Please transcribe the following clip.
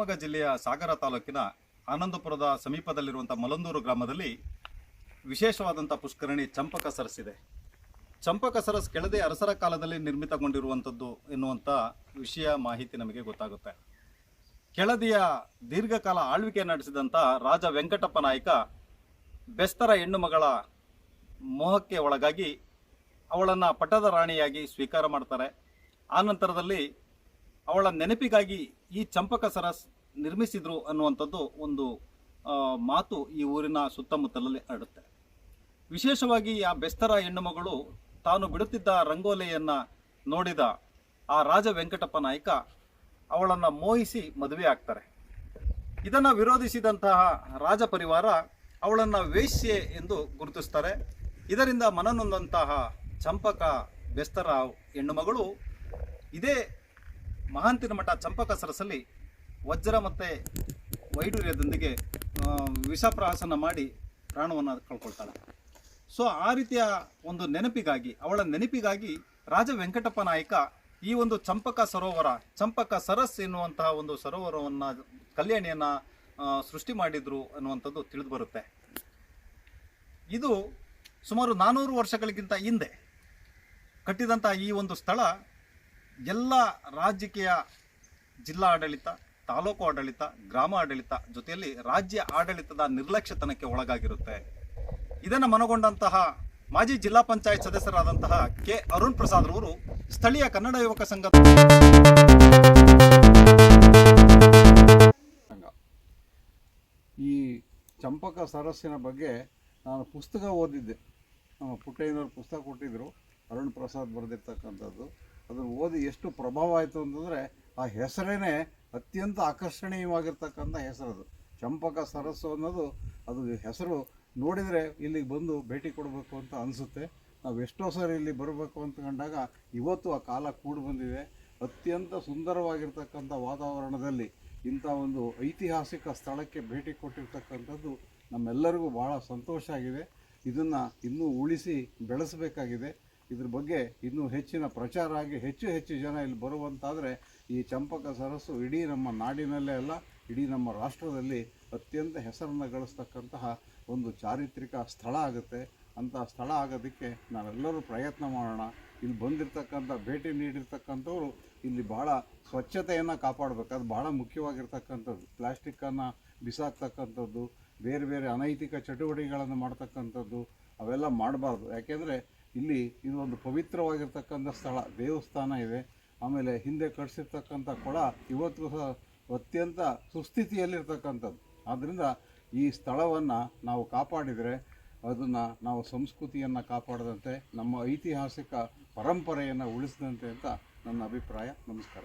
ಶಿವಮೊಗ್ಗ ಜಿಲ್ಲೆಯ ಸಾಗರ ತಾಲೂಕಿನ ಆನಂದಪುರದ ಸಮೀಪದಲ್ಲಿರುವಂಥ ಮಲಂದೂರು ಗ್ರಾಮದಲ್ಲಿ ವಿಶೇಷವಾದಂಥ ಪುಷ್ಕರಣಿ ಚಂಪಕ ಸರಸ್ ಇದೆ ಚಂಪಕ ಸರಸ್ ಕೆಳದೆ ಅರಸರ ಕಾಲದಲ್ಲಿ ನಿರ್ಮಿತಗೊಂಡಿರುವಂಥದ್ದು ಎನ್ನುವಂಥ ವಿಷಯ ಮಾಹಿತಿ ನಮಗೆ ಗೊತ್ತಾಗುತ್ತೆ. ಕೆಳದಿಯ ದೀರ್ಘಕಾಲ ಆಳ್ವಿಕೆ ನಡೆಸಿದಂಥ ರಾಜ ವೆಂಕಟಪ್ಪ ನಾಯಕ ಬೆಸ್ತರ ಹೆಣ್ಣು ಮಗಳ ಮೋಹಕ್ಕೆ ಒಳಗಾಗಿ ಅವಳನ್ನು ಪಟ್ಟದ ರಾಣಿಯಾಗಿ ಸ್ವೀಕಾರ ಮಾಡ್ತಾರೆ. ಆನಂತರದಲ್ಲಿ ಅವಳ ನೆನಪಿಗಾಗಿ ಈ ಚಂಪಕ ಸರಸ್ ನಿರ್ಮಿಸಿದ್ರು ಅನ್ನುವಂಥದ್ದು ಒಂದು ಮಾತು ಈ ಊರಿನ ಸುತ್ತಮುತ್ತಲಲ್ಲಿ ಹರಡುತ್ತೆ. ವಿಶೇಷವಾಗಿ ಆ ಬೆಸ್ತರ ಹೆಣ್ಣುಮಗಳು ತಾನು ಬಿಡುತ್ತಿದ್ದ ರಂಗೋಲಿಯನ್ನು ನೋಡಿದ ಆ ರಾಜ ವೆಂಕಟಪ್ಪ ನಾಯಕ ಅವಳನ್ನು ಮೋಹಿಸಿ ಮದುವೆ ಆಗ್ತಾರೆ. ಇದನ್ನು ವಿರೋಧಿಸಿದಂತಹ ರಾಜ ಪರಿವಾರ ಅವಳನ್ನು ವೇಶ್ಯೆ ಎಂದು ಗುರುತಿಸ್ತಾರೆ. ಇದರಿಂದ ಮನನೊಂದಂತಹ ಚಂಪಕ ಬೆಸ್ತರ ಹೆಣ್ಣುಮಗಳು ಇದೇ ಮಹಾಂತಿನ ಮಠ ಚಂಪಕ ಸರಸಲ್ಲಿ ವಜ್ರ ಮತ್ತು ವೈಡೂರ್ಯದೊಂದಿಗೆ ವಿಷ ವಿಷಪ್ರಹಸನ ಮಾಡಿ ಪ್ರಾಣವನ್ನು ಕಳ್ಕೊಳ್ತಾಳೆ. ಸೊ, ಆ ರೀತಿಯ ಒಂದು ನೆನಪಿಗಾಗಿ, ಅವಳ ನೆನಪಿಗಾಗಿ ರಾಜ ವೆಂಕಟಪ್ಪ ನಾಯಕ ಈ ಒಂದು ಚಂಪಕ ಸರೋವರ, ಚಂಪಕ ಸರಸ್ ಎನ್ನುವಂತಹ ಒಂದು ಸರೋವರವನ್ನು, ಕಲ್ಯಾಣಿಯನ್ನು ಸೃಷ್ಟಿ ಮಾಡಿದ್ರು ಅನ್ನುವಂಥದ್ದು ತಿಳಿದು ಬರುತ್ತೆ ಇದು ಸುಮಾರು ನಾನ್ನೂರು ವರ್ಷಗಳಿಗಿಂತ ಹಿಂದೆ ಕಟ್ಟಿದಂಥ ಈ ಒಂದು ಸ್ಥಳ ಎಲ್ಲ ರಾಜಕೀಯ ಜಿಲ್ಲಾ ಆಡಳಿತ, ತಾಲೂಕು ಆಡಳಿತ, ಗ್ರಾಮ ಆಡಳಿತ ಜೊತೆಯಲ್ಲಿ ರಾಜ್ಯ ಆಡಳಿತದ ನಿರ್ಲಕ್ಷ್ಯತನಕ್ಕೆ ಒಳಗಾಗಿರುತ್ತೆ. ಇದನ್ನು ಮನಗೊಂಡಂತಹ ಮಾಜಿ ಜಿಲ್ಲಾ ಪಂಚಾಯತ್ ಸದಸ್ಯರಾದಂತಹ ಕೆ. ಅರುಣ್ ಪ್ರಸಾದ್ ರವರು ಸ್ಥಳೀಯ ಕನ್ನಡ ಯುವಕ ಸಂಘ ಸಂಘ ಈ ಚಂಪಕ ಸರಸ್ಸಿನ ಬಗ್ಗೆ ನಾನು ಪುಸ್ತಕ ಓದಿದ್ದೆ. ಪುಟ್ಟಯ್ಯನವ್ರು ಪುಸ್ತಕ ಕೊಟ್ಟಿದ್ದರು ಅರುಣ್ ಪ್ರಸಾದ್ ಬರೆದಿರ್ತಕ್ಕಂಥದ್ದು. ಅದನ್ನು ಓದಿ ಎಷ್ಟು ಪ್ರಭಾವ ಆಯಿತು ಅಂತಂದರೆ ಆ ಹೆಸರೇ ಅತ್ಯಂತ ಆಕರ್ಷಣೀಯವಾಗಿರ್ತಕ್ಕಂಥ ಹೆಸರದು ಚಂಪಕ ಸರಸ್ಸು ಅನ್ನೋದು ಅದು ಹೆಸರು ನೋಡಿದರೆ ಇಲ್ಲಿಗೆ ಬಂದು ಭೇಟಿ ಕೊಡಬೇಕು ಅಂತ ಅನಿಸುತ್ತೆ. ನಾವು ಎಷ್ಟೋ ಸರಿ ಇಲ್ಲಿ ಬರಬೇಕು ಅಂತ ಕಂಡಾಗ ಇವತ್ತು ಆ ಕಾಲ ಕೂಡಿ ಬಂದಿದೆ. ಅತ್ಯಂತ ಸುಂದರವಾಗಿರ್ತಕ್ಕಂಥ ವಾತಾವರಣದಲ್ಲಿ ಇಂಥ ಒಂದು ಐತಿಹಾಸಿಕ ಸ್ಥಳಕ್ಕೆ ಭೇಟಿ ಕೊಟ್ಟಿರ್ತಕ್ಕಂಥದ್ದು ನಮ್ಮೆಲ್ಲರಿಗೂ ಭಾಳ ಸಂತೋಷ ಆಗಿದೆ. ಇದನ್ನು ಇನ್ನೂ ಉಳಿಸಿ ಬೆಳೆಸಬೇಕಾಗಿದೆ. ಇದ್ರ ಬಗ್ಗೆ ಇನ್ನೂ ಹೆಚ್ಚಿನ ಪ್ರಚಾರ ಆಗಿ ಹೆಚ್ಚು ಹೆಚ್ಚು ಜನ ಇಲ್ಲಿ ಬರುವಂತಾದರೆ ಈ ಚಂಪಕ ಸರಸ್ಸು ಇಡೀ ನಮ್ಮ ನಾಡಿನಲ್ಲೇ ಅಲ್ಲ, ಇಡೀ ನಮ್ಮ ರಾಷ್ಟ್ರದಲ್ಲಿ ಅತ್ಯಂತ ಹೆಸರನ್ನು ಗಳಿಸ್ತಕ್ಕಂತಹ ಒಂದು ಚಾರಿತ್ರಿಕ ಸ್ಥಳ ಆಗುತ್ತೆ. ಅಂತಹ ಸ್ಥಳ ಆಗೋದಕ್ಕೆ ನಾವೆಲ್ಲರೂ ಪ್ರಯತ್ನ ಮಾಡೋಣ. ಇಲ್ಲಿ ಬಂದಿರತಕ್ಕಂಥ ಭೇಟಿ ನೀಡಿರ್ತಕ್ಕಂಥವ್ರು ಇಲ್ಲಿ ಭಾಳ ಸ್ವಚ್ಛತೆಯನ್ನು ಕಾಪಾಡಬೇಕು. ಅದು ಭಾಳ ಮುಖ್ಯವಾಗಿರ್ತಕ್ಕಂಥದ್ದು. ಪ್ಲಾಸ್ಟಿಕ್ಕನ್ನು ಬಿಸಾಕ್ತಕ್ಕಂಥದ್ದು ಬೇರೆ ಬೇರೆ ಅನೈತಿಕ ಚಟುವಟಿಕೆಗಳನ್ನು ಮಾಡ್ತಕ್ಕಂಥದ್ದು ಅವೆಲ್ಲ ಮಾಡಬಾರ್ದು. ಯಾಕೆಂದರೆ ಇಲ್ಲಿ ಇದು ಒಂದು ಪವಿತ್ರವಾಗಿರ್ತಕ್ಕಂಥ ಸ್ಥಳ, ದೇವಸ್ಥಾನ ಇದೆ. ಆಮೇಲೆ ಹಿಂದೆ ಕಟ್ಸಿರ್ತಕ್ಕಂಥ ಕೊಳ ಇವತ್ತಿಗೂ ಸಹ ಅತ್ಯಂತ ಸುಸ್ಥಿತಿಯಲ್ಲಿರ್ತಕ್ಕಂಥದ್ದು. ಆದ್ದರಿಂದ ಈ ಸ್ಥಳವನ್ನು ನಾವು ಕಾಪಾಡಿದರೆ ಅದನ್ನು ನಾವು ಸಂಸ್ಕೃತಿಯನ್ನು ಕಾಪಾಡದಂತೆ, ನಮ್ಮ ಐತಿಹಾಸಿಕ ಪರಂಪರೆಯನ್ನು ಉಳಿಸಿದಂತೆ ಅಂತ ನನ್ನ ಅಭಿಪ್ರಾಯ. ನಮಸ್ಕಾರ.